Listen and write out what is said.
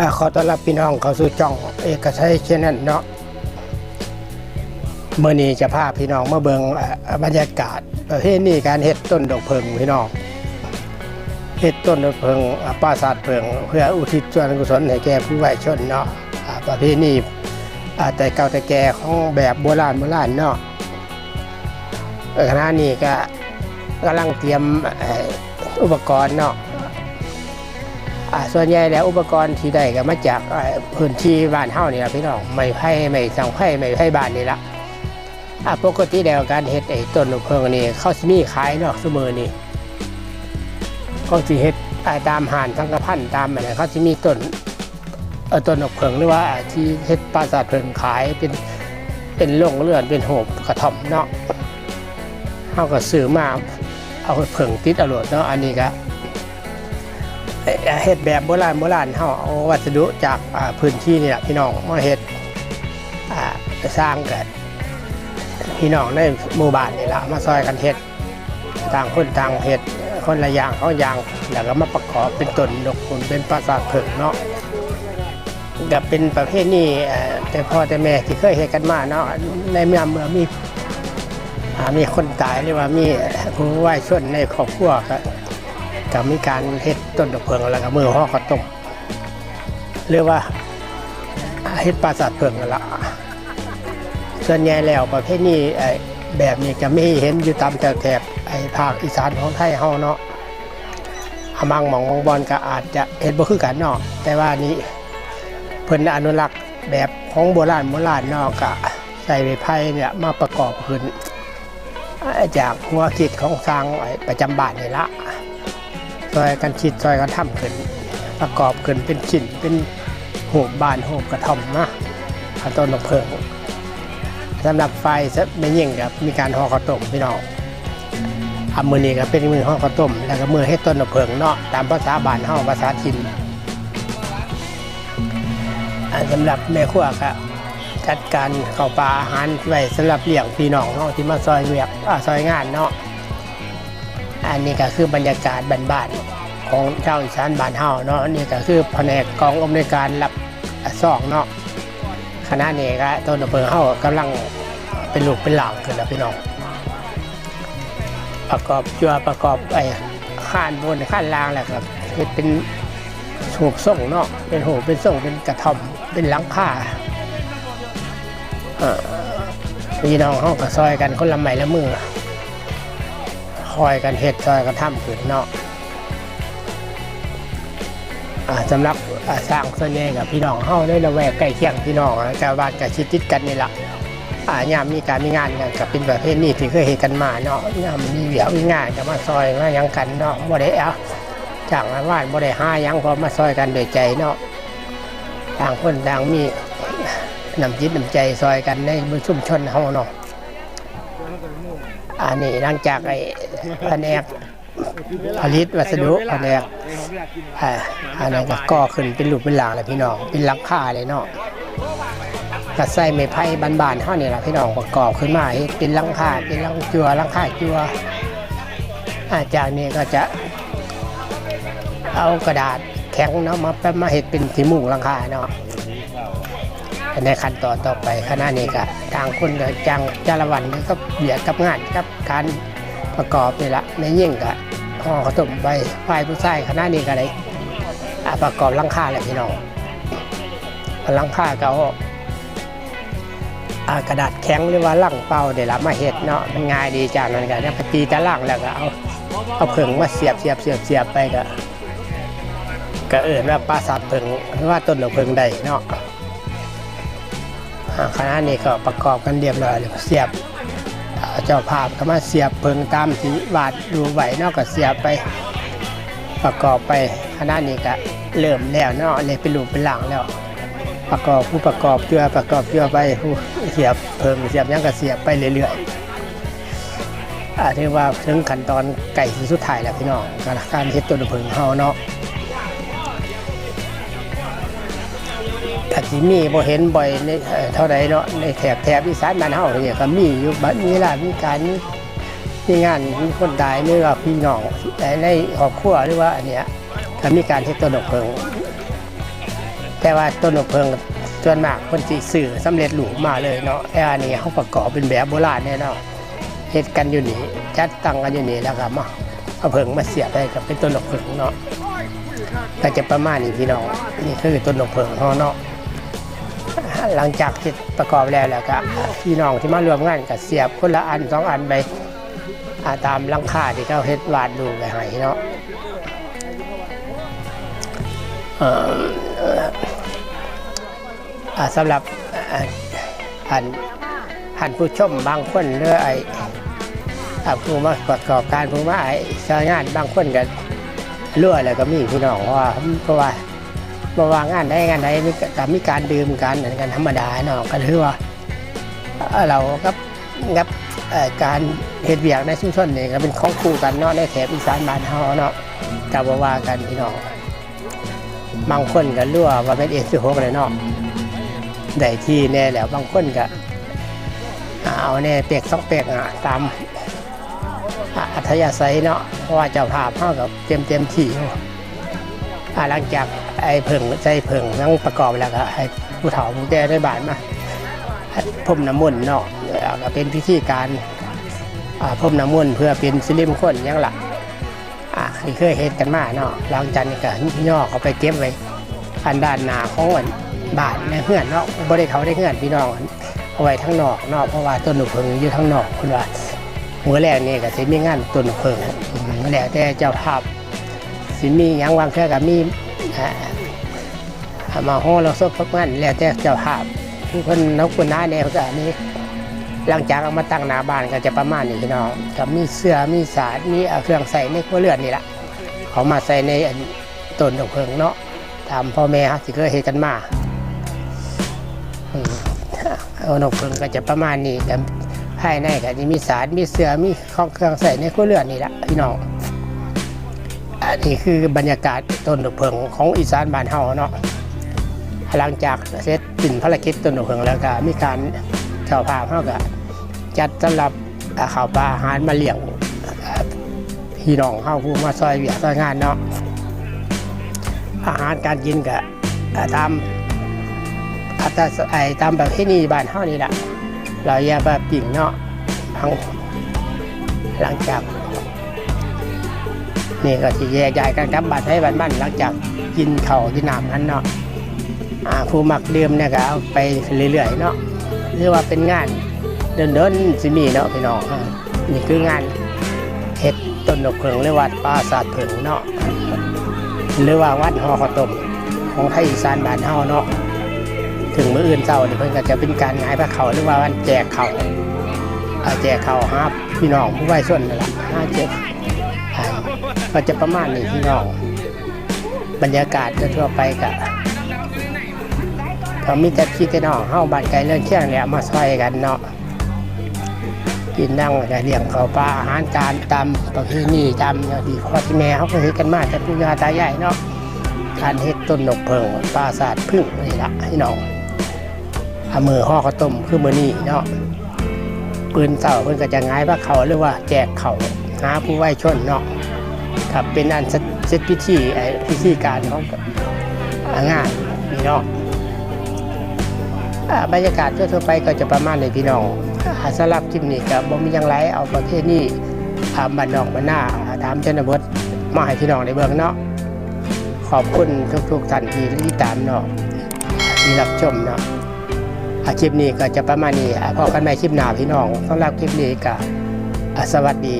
อขอต้อนรับพี่น้องเข้าสู่ช่องเอกชัยเชนนเนาะเมื่อนี้จะพาพี่น้องมาเบิงบรรยากาศประเภทนี้การเฮ็ดต้นดอกเพิงพี่น้องเฮ็ดต้นดอกเพิงอ่าปราสาทเพิง เพื่ออุทิศส่วนกุศลให้แก่ผู้ไหวชนเนาะประเภทนี้แต่เก่าแต่แก่ของแบบโบราณโบราณเนาะขณะนี้ก็กำลังเตรียมอุปกรณ์เนาะ ส่วนใหญ่แล้วอุปกรณ์ที่ได้ก็มาจากพื้นที่บ้านเฮานี่ละพี่น้องไม่ไผ่ไม่สังไผ่ไม่ไผ่บ้านนี่ละปกติแล้วการเฮ็ดไอ้ต้นนกเพิงนี่เขาสิมีขายเนาะซุมื้อนี่เขาสิเฮ็ดตามห้านสังกระพันตามอะไรเขาสิมีต้นเออต้นนกเพิงหรือว่าที่เฮ็ดปราสาทเพิงขายเป็นเป็นโรงเรือนเป็นโหบกระท่อมเนาะเฮาก็ซื้อมาเอาเพิงติดอาโลดเนาะอันนี้ก็ เฮ็ดแบบโบราณโบราณเฮาเอาวัสดุจากพื้นที่นี่แหละพี่น้องมาเฮ็ดสร้างกันพี่น้องในหมู่บ้านนี่ละมาซอยกันเฮ็ดต่างคนต่างเฮ็ดคนละอย่างเขาอย่างแล้วก็มาประกอบเป็นต้นดอกคุณเป็นปราสาทเพิงเนาะก็เป็นประเภทนี้แต่พ่อแต่แม่ที่เคยเฮ็ดกันมาเนาะในเมื่อเมื่อมีมีคนตายหรือว่ามีผู้ไหว้ชนในครอบครัวก็ ก็มีการเฮ็ดต้นดอกเพิงแล้วก็มือห่อข้าวต้มเรียกว่าเฮ็ดปราสาทเพิงนั่นละส่วนใหญ่แล้วประเภทนี้แบบนี้ก็ไม่เห็นอยู่ตามแถบไอ้ภาคอีสานของไทยเฮาเนาะอามังหมองมองบอลก็อาจจะเห็นบ่คือกันเนาะแต่ว่านี้เพิ่นอนุรักษ์แบบของโบราณโบราณเนาะก็ใส่ไม้ไผ่เนี่ยมาประกอบขึ้นจากหัวคิดของสร้างประจำบ้านนี่ละ ซอยกันคิดซอยกันทำขึ้นประกอบขึ้นเป็นชิ้นเป็นโหบบ้านโหบกระท่อมนะข้าวต้นนกเพิงสำหรับไฟไม่ยิ่งกับมีการห่อข้าวต้มพี่น้องอามือนี้ก็เป็นมือห่อข้าวต้มแล้วก็มือให้ต้นนกเพิงเนาะตามภาษาบ้านเฮาภาษาถิ่นอันสำหรับแม่ครัวก็จัดการข้าวปลาอาหารไว้สำหรับเลี้ยงพี่น้องเฮาะที่มาซอยเวียกซอยงานเนาะ อันนี้ก็คือบรรยากาศบ้านๆของเจ้าอีสานบ้านเฮาเนาะนี่ก็คือแผนกกองอำนวยการรับซองเนาะคณะนี้ก็ต้นอำเภอเฮากำลังเป็นลูกเป็นหลางขึ้นแล้วพี่น้อง ประกอบจัวประกอบไอ้ข้านบนข้านล่างแหละครับเฮ็ดเป็นถูกส่งเนาะเป็นโหเป็นส่งเป็นกระท่อมเป็นหลังคาพี่น้องเฮาก็ซอยกันคนละไม้ละมือ อยกันเฮ็ดซอยกันทำขึ้นเนาะสำหรับสร้างส่วนใหญ่กับพี่น้องเฮาในละแวกใกล้เคียงพี่น้องนะชาวบ้านก็ชิดติดกันนี่แหละอ่ายามมีการมีงานกันก็เป็นประเภทนี้ที่เคยเฮ็ดกันมาเนาะยามมีเหวี่ยวมีงานก็มาซอยมายังกันเนาะบ่ได้เอาจ้างมาว่านบ่ได้ห้ายังพอมาซอยกันด้วยใจเนาะต่างคนต่างมีน้ำจิตน้ำใจซอยกันในชุมชนเฮาเนาะ อันนี้หลังจากไอ้แผนกผลิตวัสดุแผนกอ่าอันนั้นก็ก่อขึ้นเป็นรูปเป็นหลังเลยพี่น้อง เป็นหลังคาเลยเนาะก็ใส่ไม้ไผ่บานๆเท่านี้แหละพี่น้องประกอบขึ้นมาเป็นหลังคาเป็นหลังจัวหลังคาจัวอาจากนี้ก็จะเอากระดาษแข็งเนาะมาแปะมาเห็ดเป็นสีมุงหลังคาเนาะ ในขั้นตอนต่อไปคณะนี้ก็ทางคนก็จังจารวันก็เบียดกับงานกับการประกอบนี่ละในยิ่งก็ห่อขาวต้มใบไฟผู้ใส่คณะนี้ก็เลยประกอบลังคาแหละพี่น้องลังคาก็เอากระดาษแข็งหรือว่าลังเป่าเดี๋ยวละมาเห็ดเนาะมันง่ายดีจากนั้นก็เนี่ยพอตีตะล่างแล้วก็เอาเอาเพิงมาเสียบเสียบเสียบเสียบไปก็ก็เอิ่นว่าปราสาทเพิงหรือว่าต้นดอกเพิงใดเนาะ คณะนี้ก็ประกอบกันเรียบร้อยแล้วเสียบเจ้าภาพก็มาเสียบเพิงตามที่วาดดูไหวนอกก็เสียบไปประกอบไปคณะนี้ก็เริ่มแล้วเนาะเลยเป็นรูปเป็นหลังแล้ว ประกอบผู้ประกอบเจือประกอบเจือไปผู้เสียบเพิงเสียบยังก็เสียบไปเรื่อยๆอ่าถือว่าถึงขั้นตอนไก่สุดท้ายแล้วพี่น้องการเฮ็ดตัวเพิงเฮาเนาะ สิมีบ่เห็นบ่อยในเท่าใดเนาะในแถบแถบอีสานบ้านเฮาเนี่ยก็มีอยู่บัดนี้ล่ะมีการมีงานมีคนตายหรือว่าพี่น้องในครอบครัวหรือว่าอันเนี้ยก็มีการเฮ็ดต้นดอกเพิง แต่ว่าต้นดอกเพิงส่วนมากคนสิสื่อสำเร็จรูปมาเลยเนาะแต่อันนี้เขาประกอบเป็นแบบโบราณแน่เนาะเฮ็ดกันอยู่นี่จัดตั้งกันอยู่นี่แล้วก็มาเอาเพิงมาเสียบได้กับเป็นต้นดอกเพิงเนาะก็จะประมาณนี้พี่น้องนี่คือต้นดอกเพิงเฮาเนาะ หลังจากที่ประกอบแล้วแล้วก็พี่น้องที่มารวมงานก็เสียบคนละอันสองอันไปาตามลังคาที่เขาเฮ็ดวาดรูไว้ให้เนาะสำหรับอ่าท่านท่านผู้ชมบางคนหรือไอ้ผู้มาประกอบการผู้มาไอ้ใช้งานบางคนก็รั่วแล้วก็มีพี่น้องว่าเพราะว่า เพราวางงานใดงานใดมีก็มีการดื่มกันเหมือนกันธรรมดาเนาะก็ถือว่าเรากับกับการเฮ็ดเวียกในชุมชนนี่ยก็เป็นของคู่กันเนาะในแถบอีสานบ้านเฮาเนาะก็บ่ว่ากันพี่น้องบางคนก็รั่วว่าเป็นเอสิหกเลยเนาะได้ที่แน่แล้วบางคนก็เอาแน่เปียกสองเปียกอะตามอัธยาศัยเนาะเพราะว่าเจ้าภาพเท่ากับเต็มเต็มที่หลังจาก ไอ้เพิ่งใส่เพิ่งทั้งประกอบแล้วก็ให้ผู้เฒ่าผู้แก่ได้บานมาพรมน้ำมนต์เนาะก็เป็นพิธีการพรมน้ำมนต์เพื่อเป็นสิริมงคลยังหลักอะที่เคยเห็นกันมาเนาะหลังจากนี้ก็ย่อเขาไปเก็บไว้อันด้านหน้าของอันบานในเพื่อนเนาะบ่ได้เขาได้เพื่อนพี่น้องเอาไว้ทั้งนอกเนาะเพราะว่าต้นหนุเพิงอยู่ทั้งนอกคุณว่าหัวแรกนี่ก็สิมีงานต้นหนุเพิงแล้วแต่เจ้าภาพสิมียังวางแค่กับมี มาห้องเราซบพักงานแล้วแต่เจ้าภาพผู้คนนกคนน้าแนวก็อันนี้ หลังจากเอามาตั้งหน้าบ้านก็จะประมาณนี้พี่น้องก็มีเสื้อมีสาดมีเครื่องใส่ในครัวเรือนนี่แหละเขามาใส่ในต้นดอกเพิงเนาะตามพ่อแม่ที่เคยเห็นกันมาเอาดอกเพิงก็จะประมาณนี้แต่ภายในก็จะมีสาดมีเสื้อมีของเครื่องใส่ในครัวเรือนนี่แหละพี่น้อง นนี้คือบรรยากาศต้นดอกเพิงของอีสานบ้านเฮาเนาะหลังจากเสร็จสิ้นภารกิจต้นดอกเพิงแล้วก็มีการเจ้าภาพเขาก็จัดสำหรับอ่าข้าวปลาอาหารมาเลี้ยงพี่น้องเข้าผู้มาซอยเวียซอยงานเนาะอาหารการกินก็ตามอัตราไอตามแบบที่นี่บ้านเฮานี่แหละเราอย่าแบบปิ่งเนาะหลังจาก นี่ก็ที่แยกย้ายกันกลับบ้านให้บ้านบ้านหลังจากกินเข้ากินน้ำนั้นเนาะอ่าผู้มักดื่มเนี่ยก็เอาไปเรื่อยๆเนาะหรือว่าเป็นงานเดินเดินๆสิมีเนาะพี่น้องอ่านี่คืองานเฮ็ดต้นดอกเพิงหรือวัดปราสาทเพิงเนาะหรือว่าวัดหอข้าวต้มของไทยอีสานบ้านเฮาเนาะถึงมื้ออื่นเช้านี่เพิ่นก็จะเป็นการงายพระเขาหรือว่าวันแจกเข่าแจกเขาวหาพี่น้องผู้ไว้ส่วนนั่นล่ะหาเจ็บอ่า ก็จะประมาณนี้พี่น้องบรรยากาศทั่วไปก็ก็มีแต่พี่แต่น้องเฮาบานไกลเรื่องเที่ยงเนี่ยมาซอยกันเนาะกินนั่งก็เลี้ยงข้าปลาอาหารการตามประเพณีตามอย่างที่พ่อที่แม่เขาเคยเฮ็ดกันมาแต่ปู่ย่าตายายเนาะการเฮ็ดต้นนกเพิงปลาศาสาดพึ่งนี่ละให้น้องเอามือห่อข้าวต้มคือมือนี้เนาะปืนเต่าเพิ่นก็จะง่ายว่าเขาหรือว่าแจกเขาหาผู้ไว้ชนเนาะ ครับเป็นอันเสร็จพิธีพิธีการของงานนี่นาะอ่าบรรยากาศทั่วไปก็จะประมาณในพี่น้องอ่าสำหรับคลิปนี้ก็บ่มียังไรเอาประเภทนี้บ้านนอกบ้านหน้าถามชนบทมาให้พี่น้องได้เบิ่งเนาะขอบคุณทุกๆท่านที่ติดตามเนาะที่รับชมเนาะอาคลิปนี้ก็จะประมาณนี้พอกันใหม่คลิปหน้าพี่น้องสำหรับคลิปนี้ก็สวัสดี